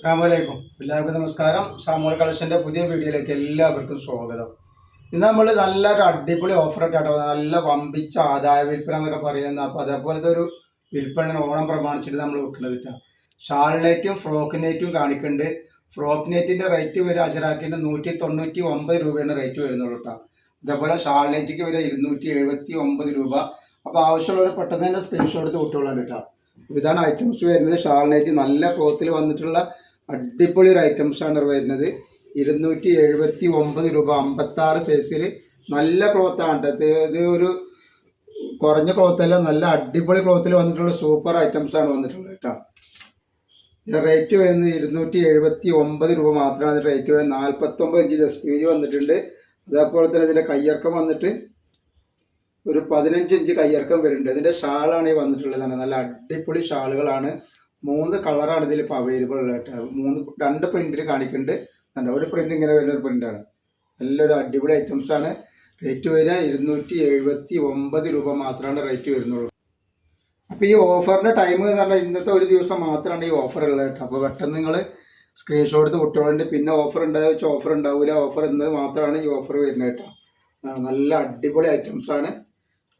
അസ്സാമലൈക്കും എല്ലാവർക്കും നമസ്കാരം. സാമൂഹ്യ കളക്ഷന്റെ പുതിയ വീഡിയോയിലേക്ക് എല്ലാവർക്കും സ്വാഗതം. ഇന്ന് നമ്മൾ നല്ലൊരു അടിപൊളി ഓഫർ ഇട്ടാട്ടോ നല്ല വമ്പിച്ച ആദായ വിൽപ്പന എന്നൊക്കെ പറയുന്നത്. അപ്പോൾ അതേപോലത്തെ ഒരു വിൽപ്പന ഓണം പ്രമാണിച്ചിട്ട് നമ്മൾ വെക്കുന്നത് ഷാൾ നെറ്റും ഫ്രോക്ക് നെറ്റും കാണിക്കുന്നുണ്ട് ഫ്രോക്ക് നെറ്റിന്റെ റേറ്റ് വരെ അജറാക്കിന്റെ നൂറ്റി തൊണ്ണൂറ്റി ഒമ്പത് രൂപയാണ് റേറ്റ് വരുന്നുള്ളൂ കേട്ടോ അതേപോലെ ഷാൾ നെറ്റിക്ക് വരെ ഇരുന്നൂറ്റി എഴുപത്തി ഒമ്പത് രൂപ. അപ്പോൾ ആവശ്യമുള്ളവർ പെട്ടെന്ന് തന്നെ സ്ക്രീൻഷോട്ട് എടുത്ത് വിട്ടോളാൻ കേട്ടോ ഇതാണ് ഐറ്റംസ് വരുന്നത്. ഷാൾ നെറ്റ് നല്ല ക്ലോത്തിൽ വന്നിട്ടുള്ള അടിപൊളി ഒരു ആണ് വരുന്നത്. ഇരുന്നൂറ്റി എഴുപത്തി ഒമ്പത് രൂപ അമ്പത്തി ആറ് സൈസിൽ നല്ല ക്ലോത്ത് ആണ് ട്ടോ. ഇത് ഒരു കുറഞ്ഞ ക്ലോത്തല്ല നല്ല അടിപൊളി ക്ലോത്തിൽ വന്നിട്ടുള്ള സൂപ്പർ ഐറ്റംസ് ആണ് വന്നിട്ടുള്ളത് കേട്ടോ. റേറ്റ് വരുന്നത് ഇരുന്നൂറ്റി എഴുപത്തി ഒമ്പത് രൂപ മാത്രമാണ്. അതിന്റെ റേറ്റ് വരുന്നത് നാൽപ്പത്തൊമ്പത് ഇഞ്ച് ജസ്റ്റ് വീതി വന്നിട്ടുണ്ട്. അതേപോലെ തന്നെ ഇതിന്റെ കയ്യിറക്കം വന്നിട്ട് ഒരു പതിനഞ്ച് ഇഞ്ച് കയ്യിറക്കം വരുന്നുണ്ട്. ഇതിന്റെ ഷാളാണ് ഈ വന്നിട്ടുള്ളതാണ് നല്ല അടിപൊളി ഷാളുകളാണ്. മൂന്ന് കളറാണ് ഇതിൽ ഇപ്പോൾ അവൈലബിൾ ഉള്ളത് മൂന്ന് രണ്ട് പ്രിന്റിൽ കാണിക്കുന്നുണ്ട് കണ്ടോ? ഒരു പ്രിന്റ് ഇങ്ങനെ വരുന്ന ഒരു പ്രിന്റാണ് നല്ലൊരു അടിപൊളി ഐറ്റംസ് ആണ്. റേറ്റ് വരിക ഇരുന്നൂറ്റി എഴുപത്തി ഒമ്പത് രൂപ മാത്രമാണ് റേറ്റ് വരുന്നുള്ളൂ. അപ്പോൾ ഈ ഓഫറിന്റെ ടൈം എന്ന് പറഞ്ഞാൽ ഇന്നത്തെ ഒരു ദിവസം മാത്രമാണ് ഈ ഓഫർ ഉള്ളത് കേട്ടോ. അപ്പോൾ പെട്ടെന്ന് നിങ്ങൾ സ്ക്രീൻഷോട്ട് എടുത്ത് പിന്നെ ഓഫർ ഉണ്ടാകുക വെച്ചാൽ ഓഫർ ഉണ്ടാവില്ല ഓഫർ ഇന്ന് മാത്രമാണ് ഈ ഓഫർ വരുന്നത് കേട്ടോ. നല്ല അടിപൊളി ഐറ്റംസ് ആണ്.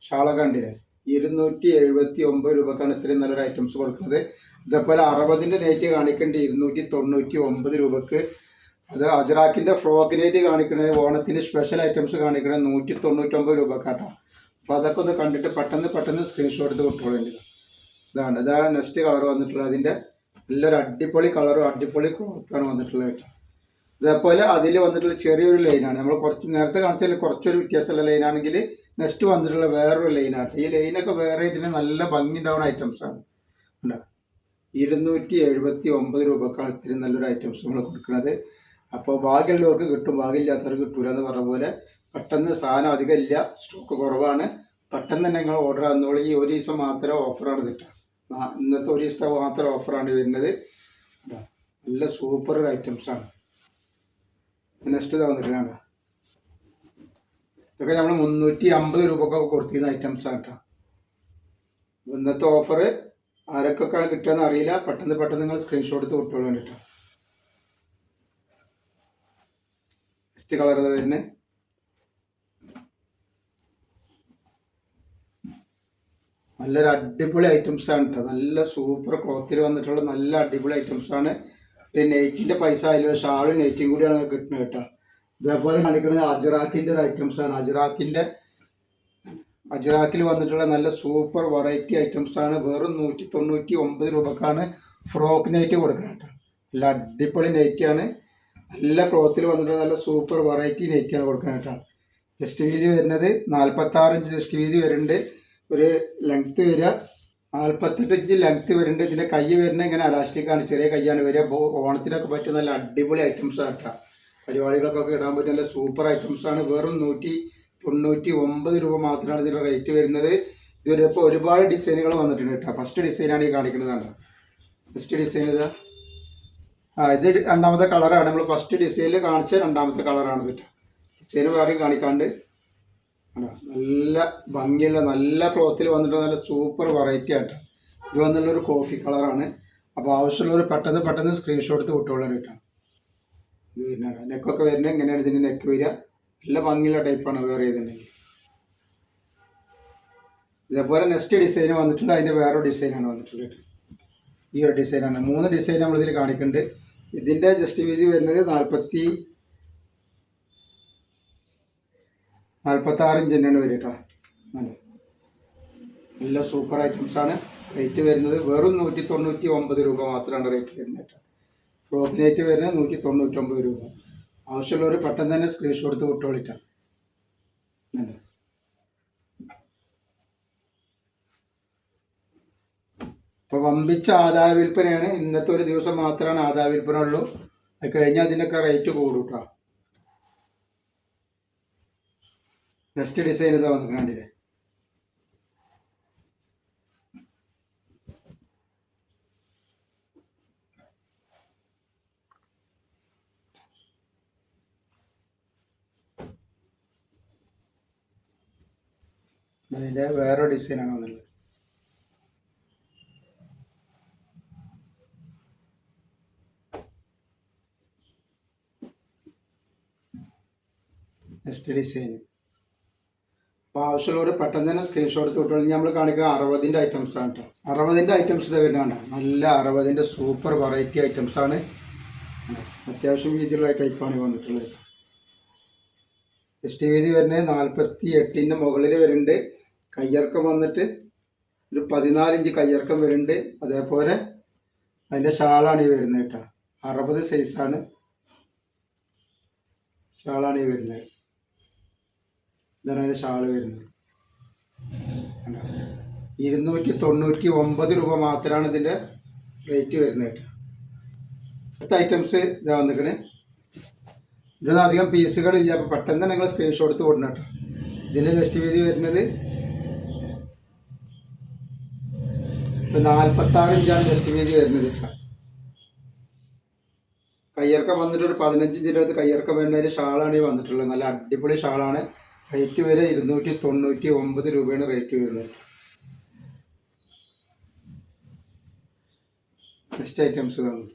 ഷാളൊക്കെ കണ്ടില്ലേ? ഇരുന്നൂറ്റി എഴുപത്തി ഒമ്പത് രൂപക്കാണ് ഇത്രയും നല്ലൊരു ഐറ്റംസ് കൊടുക്കുന്നത്. ഇതേപോലെ അറുപതിന്റെ നെറ്റ് കാണിക്കേണ്ടി ഇരുന്നൂറ്റി തൊണ്ണൂറ്റി ഒമ്പത് രൂപക്ക്. അത് അജറാക്കിന്റെ ഫ്രോക്ക് നെറ്റ് കാണിക്കണത് ഓണത്തിന്റെ സ്പെഷ്യൽ ഐറ്റംസ് കാണിക്കണത് നൂറ്റി തൊണ്ണൂറ്റൊമ്പത് രൂപക്കാട്ടോ. അപ്പോൾ അതൊക്കെ ഒന്ന് കണ്ടിട്ട് പെട്ടെന്ന് പെട്ടെന്ന് സ്ക്രീൻഷോട്ട് എടുത്ത് വിട്ടുകൊള്ളേണ്ടത് ഇതാണ് ഇതാണ് നെക്സ്റ്റ് കളർ വന്നിട്ടുള്ളത്. അതിന്റെ നല്ലൊരു അടിപൊളി കളറും അടിപൊളി ക്ലോത്താണ് വന്നിട്ടുള്ളത് കേട്ടോ. ഇതേപോലെ അതിൽ വന്നിട്ടുള്ള ചെറിയൊരു ലൈനാണ് നമ്മൾ കുറച്ച് നേരത്തെ കാണിച്ചാൽ കുറച്ചൊരു വ്യത്യാസമുള്ള ലൈനാണെങ്കിൽ നെക്സ്റ്റ് വന്നിട്ടുള്ള വേറൊരു ലൈനാണ് ഈ ലൈനൊക്കെ വേറെ ഇതിന് നല്ല ഭംഗി ഉണ്ടാവുന്ന ഐറ്റംസ് ആണ്. ഉണ്ടോ? ഇരുന്നൂറ്റി എഴുപത്തി ഒമ്പത് രൂപക്കാണ് ഇത്രയും നല്ലൊരു ഐറ്റംസ് നമ്മൾ കൊടുക്കുന്നത്. അപ്പോൾ ഭാഗ്യമുള്ളവർക്ക് കിട്ടും ഭാഗ്യമില്ലാത്തവർക്ക് കിട്ടൂല എന്ന് പറഞ്ഞ പോലെ പെട്ടെന്ന് സാധനം അധികം ഇല്ല സ്റ്റോക്ക് കുറവാണ്. പെട്ടെന്ന് തന്നെ നിങ്ങൾ ഓർഡർ തന്നോളൂ ഈ ഒരു ദിവസം മാത്രമേ ഓഫറാണ് കിട്ടുക. ഇന്നത്തെ ഒരു ദിവസത്തെ മാത്രം ഓഫറാണ് വരുന്നത്. നല്ല സൂപ്പർ ഒരു ഐറ്റംസ് ആണ്. നെക്സ്റ്റ് ഇതാ വന്നിട്ടുണ്ട് ഇതൊക്കെ നമ്മൾ മുന്നൂറ്റി അമ്പത് രൂപക്കൊക്കെ കൊടുത്തിരുന്ന ഐറ്റംസ് ആണ് കേട്ടോ. ഇന്നത്തെ ഓഫർ ആരൊക്കെ കിട്ടുകയെന്ന് അറിയില്ല. പെട്ടെന്ന് പെട്ടെന്ന് നിങ്ങൾ സ്ക്രീൻഷോട്ട് എടുത്ത് വിട്ടോളൂ കേട്ടോ. നെക്സ്റ്റ് കളർ വരുന്നത് നല്ലൊരു അടിപൊളി ഐറ്റംസ് ആണ് കേട്ടോ നല്ല സൂപ്പർ ക്ലോത്തിൽ വന്നിട്ടുള്ള നല്ല അടിപൊളി ഐറ്റംസ് ആണ്. പിന്നെ നെയ്റ്റിന്റെ പൈസ ആയാലും ഷാളും നെയ്റ്റും കൂടിയാണ് കിട്ടുന്നത് കേട്ടോ ഇതേപോലെ കാണിക്കുന്നത് അജിറാക്കിന്റെ ഒരു ഐറ്റംസ് ആണ്. അജറാക്കിന്റെ അജറാക്കിൽ വന്നിട്ടുള്ള നല്ല സൂപ്പർ വെറൈറ്റി ഐറ്റംസ് ആണ്. വെറും നൂറ്റി തൊണ്ണൂറ്റി ഒമ്പത് രൂപക്കാണ് ഫ്രോക്ക് നൈറ്റ് കൊടുക്കുന്നത് കേട്ടോ. നല്ല അടിപൊളി ആണ്. നല്ല ക്ലോത്തിൽ വന്നിട്ടുള്ള നല്ല സൂപ്പർ വെറൈറ്റി നൈറ്റ് ആണ് കേട്ടോ. ജസ്റ്റ് വീതി വരുന്നത് നാൽപ്പത്തി ആറ് ഇഞ്ച് ജസ്റ്റ് വീതി വരുന്നുണ്ട്. ഒരു ലെങ്ത് വരിക. നാൽപ്പത്തെട്ട് ഇഞ്ച് ലെങ്ത് വരുന്നുണ്ട്. ഇതിന്റെ കൈ വരുന്നത് ഇങ്ങനെ അലാസ്റ്റിക് ആണ്. ചെറിയ കൈയാണ് വരിക. ഓണത്തിനൊക്കെ പറ്റിയ നല്ല അടിപൊളി ഐറ്റംസ് ആണ് കേട്ടോ. പരിപാടികൾക്കൊക്കെ ഇടാൻ പറ്റിയ നല്ല സൂപ്പർ ഐറ്റംസ് ആണ്. വെറും നൂറ്റി തൊണ്ണൂറ്റി ഒമ്പത് രൂപ മാത്രമാണ് ഇതിന്റെ റേറ്റ് വരുന്നത്. ഇതുവരെ ഇപ്പോൾ ഒരുപാട് ഡിസൈനുകൾ വന്നിട്ടുണ്ട് കേട്ടോ. ഫസ്റ്റ് ഡിസൈനാണ് ഈ കാണിക്കുന്നതാണ് ഫസ്റ്റ് ഡിസൈൻ ഇതാ. ആ ഇത് രണ്ടാമത്തെ കളറാണ് നമ്മൾ ഫസ്റ്റ് ഡിസൈനിൽ കാണിച്ച രണ്ടാമത്തെ കളറാണ് കേട്ടോ. ഡിസൈൻ വേറെയും കാണിക്കാണ്ട്. കണ്ടോ? നല്ല ഭംഗിയുള്ള നല്ല ക്ലോത്തിൽ വന്നിട്ട് നല്ല സൂപ്പർ വെറൈറ്റി ആട്ടോ ഇത് വന്നുള്ള ഒരു കോഫി കളറാണ് അപ്പോൾ ആവശ്യമുള്ളവർ പെട്ടെന്ന് പെട്ടെന്ന് സ്ക്രീൻഷോട്ട് എടുത്ത് വിട്ടോളാൻ കേട്ടോ. ഇത് വരുന്നതാണ് നെക്കൊക്കെ വരുന്നത് എങ്ങനെയാണ് ഇതിന്റെ നെക്ക് വരിക? നല്ല ഭംഗിയുള്ള ടൈപ്പാണ് വേറെ ചെയ്തിട്ടുണ്ടെങ്കിൽ ഇതേപോലെ നെക്സ്റ്റ് ഡിസൈൻ വന്നിട്ടുണ്ട്. അതിന്റെ വേറെ ഡിസൈനാണ് വന്നിട്ടുള്ളത്. ഈ ഒരു ഡിസൈനാണ് മൂന്ന് ഡിസൈൻ നമ്മളിതിൽ കാണിക്കുന്നുണ്ട്. ഇതിന്റെ ജസ്റ്റ് വീതി വരുന്നത് നാൽപ്പത്തി നാൽപ്പത്തി ആറ് ഇഞ്ച് തന്നെയാണ് വരിക കേട്ടോ നല്ല സൂപ്പർ ഐറ്റംസ് ആണ്. റേറ്റ് വരുന്നത് വെറും നൂറ്റി തൊണ്ണൂറ്റി ഒമ്പത് രൂപ മാത്രമാണ് റേറ്റ് വരുന്നത് കേട്ടോ ഫ്രോക്ക് റേറ്റ് വരുന്നത് നൂറ്റി തൊണ്ണൂറ്റൊമ്പത് രൂപ. ആവശ്യമുള്ളവർ പെട്ടെന്ന് തന്നെ സ്ക്രീൻഷോട്ട് എടുത്ത് വിട്ടോളിട്ടാ. നല്ല അപ്പോൾ വമ്പിച്ച ആദായ വിൽപ്പനയാണ്. ഇന്നത്തെ ഒരു ദിവസം മാത്രമാണ് ആദായ വിൽപ്പന ഉള്ളൂ. അത് കഴിഞ്ഞാൽ അതിനൊക്കെ റേറ്റ് കൂടും കേട്ടോ നെക്സ്റ്റ് ഡിസൈൻ ഇതാ വന്നിട്ട് അതിന്റെ വേറെ ഡിസൈനാണ് വന്നിട്ടുള്ളത്. നെക്സ്റ്റ് ഡിസൈൻ അപ്പോൾ ആവശ്യമുള്ളവർ പെട്ടെന്ന് തന്നെ സ്ക്രീൻഷോട്ട് എടുത്ത് വിട്ടുകഴിഞ്ഞാൽ നമ്മൾ കാണിക്കുക അറുപതിന്റെ ഐറ്റംസ് ആണ് കേട്ടോ അറുപതിന്റെ ഐറ്റംസ് ഇത് വരുന്നുണ്ട് നല്ല അറുപതിന്റെ സൂപ്പർ വെറൈറ്റി ഐറ്റംസ് ആണ്. അത്യാവശ്യം രീതിയിലുള്ള ടൈപ്പാണ് വന്നിട്ടുള്ളത്. എസ് ടി വീതി വരുന്നത് നാൽപ്പത്തി എട്ടിന്റെ മുകളിൽ വരുന്നുണ്ട്. കയ്യിറക്കം വന്നിട്ട് ഒരു പതിനാലിഞ്ച് കയ്യിറക്കം വരുന്നുണ്ട്. അതേപോലെ അതിന്റെ ഷാളാണ് ഈ വരുന്നത് കേട്ടോ. അറുപത് സൈസാണ് ഷാളാണ് ഈ വരുന്നത്. ഇതാണ് അതിന്റെ ഷാൾ വരുന്നത്? ഇരുന്നൂറ്റി തൊണ്ണൂറ്റി ഒമ്പത് രൂപ മാത്രമാണ് ഇതിന്റെ റേറ്റ് വരുന്നത് കേട്ടോ. അടുത്ത ഐറ്റംസ് ഇതാ വന്നിക്കണ് ഇതിനൊന്നും അധികം പീസുകളില്ല അപ്പോൾ പെട്ടെന്ന് നിങ്ങൾ സ്ക്രീൻഷോട്ട് കൊടുക്കണം കേട്ടോ. ഇതിന്റെ ജസ്റ്റ് വീതി വരുന്നത് ഇപ്പം നാൽപ്പത്താറ് ഇഞ്ചാണ് ടെസ്റ്റിംഗ് ഗേജ് വരുന്നത് കയ്യിറക്കം വന്നിട്ട് ഒരു പതിനഞ്ച് ഇഞ്ചിന്റെ അടുത്ത് കയ്യിറക്കം ഒരു ഷാളാണ് ഈ വന്നിട്ടുള്ളത്. നല്ല അടിപൊളി ഷാളാണ്. റേറ്റ് വരെ ഇരുന്നൂറ്റി തൊണ്ണൂറ്റി ഒമ്പത് രൂപയാണ് റേറ്റ് വരുന്നത്. നെക്സ്റ്റ് ഐറ്റംസ് തന്നു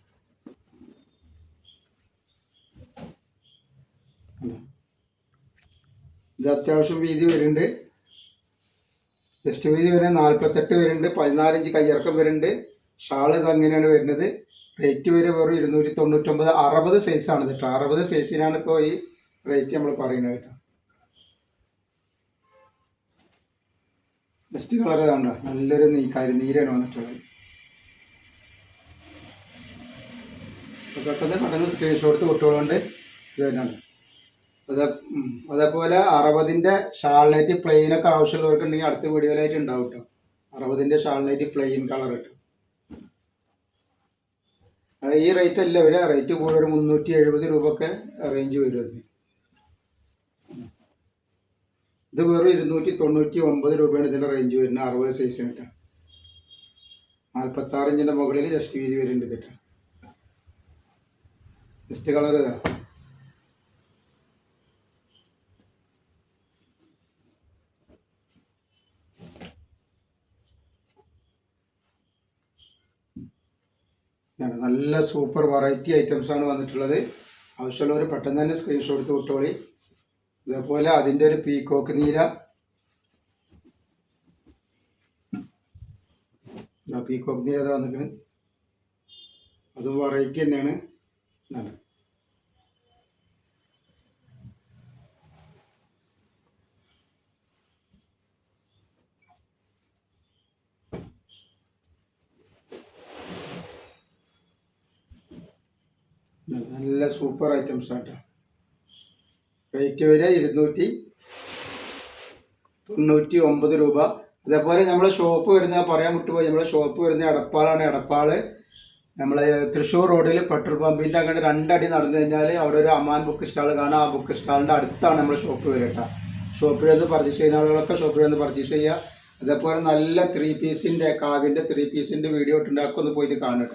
ഇത് അത്യാവശ്യം വീതി വരുന്നുണ്ട്. ജസ്റ്റ് വീതി വരെ നാൽപ്പത്തെട്ട് വരുന്നുണ്ട് പതിനാലിഞ്ച് കയ്യിറക്കം വരുന്നുണ്ട്. ഷാൾ ഇത് അങ്ങനെയാണ് വരുന്നത്. റേറ്റ് വരെ വെറും ഇരുന്നൂറ്റി തൊണ്ണൂറ്റൊമ്പത് അറുപത് സൈസാണ് കേട്ടോ. അറുപത് സൈസിനാണ് ഇപ്പോൾ ഈ റേറ്റ് നമ്മൾ പറയുന്നത് കേട്ടോ. ബെസ്റ്റ് കളർ കണ്ടോ നല്ലൊരു നീക്കാര് നീരാണ് വന്നിട്ടുള്ളത്. പെട്ടെന്ന് പെട്ടെന്ന് സ്ക്രീൻഷോട്ട് വിട്ടുകൊണ്ട് ഇത് വരുന്നുണ്ട് അതേ. അതേപോലെ അറുപതിന്റെ ഷാൾലൈറ്റ് പ്ലെയിൻ ഒക്കെ ആവശ്യമുള്ളവർക്കുണ്ടെങ്കിൽ അടുത്ത വീഡിയോയിലായിട്ട് ഉണ്ടാവും കേട്ടോ അറുപതിന്റെ ഷാൾലൈറ്റ് പ്ലെയിൻ കളർ കിട്ടും ഈ റേറ്റ് അല്ല വരിക റേറ്റ് കൂടുതൽ ഒരു മുന്നൂറ്റി എഴുപത് രൂപ ഒക്കെ റേഞ്ച് വരും ഇത് വെറും ഇരുന്നൂറ്റി തൊണ്ണൂറ്റി ഒമ്പത് രൂപയാണ് ഇതിന്റെ റേഞ്ച് വരുന്നത് അറുപത് സൈസിന് കേട്ടോ നാൽപ്പത്താറ് ഇഞ്ചിന്റെ മുകളിൽ ജസ്റ്റ് വീതി വരുന്നുണ്ട് കേട്ടോ ജസ്റ്റ് കളർ ഇതാ. നല്ല സൂപ്പർ വെറൈറ്റി ഐറ്റംസ് ആണ് വന്നിട്ടുള്ളത്. ആവശ്യമുള്ളവർ പെട്ടെന്ന് തന്നെ സ്ക്രീൻഷോട്ട് എടുത്ത് വിട്ടോളി. അതേപോലെ അതിന്റെ ഒരു പീക്കോക്ക് നീല. പീക്കോക്ക് നീല അത് വന്നിട്ട് അതും വെറൈറ്റി തന്നെയാണ്. ഇതാണ്. നല്ല സൂപ്പർ ഐറ്റംസ് ആട്ടോ. റേറ്റ് വരെ ഇരുന്നൂറ്റി തൊണ്ണൂറ്റി ഒമ്പത് രൂപ. അതേപോലെ നമ്മളെ ഷോപ്പ് വരുന്ന പറയാൻ വിട്ടുപോയി നമ്മളെ ഷോപ്പ് വരുന്ന എടപ്പാളാണ്. എടപ്പാൾ നമ്മളെ തൃശ്ശൂർ റോഡിൽ പെട്രോൾ പമ്പിന്റെ അങ്ങോട്ട് രണ്ടടി നടന്നു കഴിഞ്ഞാൽ അവിടെ ഒരു അമാൻ ബുക്ക് സ്റ്റാൾ കാണാം. ആ ബുക്ക് സ്റ്റാളിന്റെ അടുത്താണ് നമ്മളെ ഷോപ്പ് വരിക കേട്ടോ ഷോപ്പിൽ നിന്ന് പർച്ചേസ് ചെയ്യുന്ന ആളുകളൊക്കെ ഷോപ്പിൽ നിന്ന് പർച്ചേസ് ചെയ്യുക. അതേപോലെ നല്ല ത്രീ പീസിന്റെ കാവിന്റെ ത്രീ പീസിന്റെ വീഡിയോ ഇട്ടുണ്ടാക്കൊന്ന് പോയിട്ട് കാണുക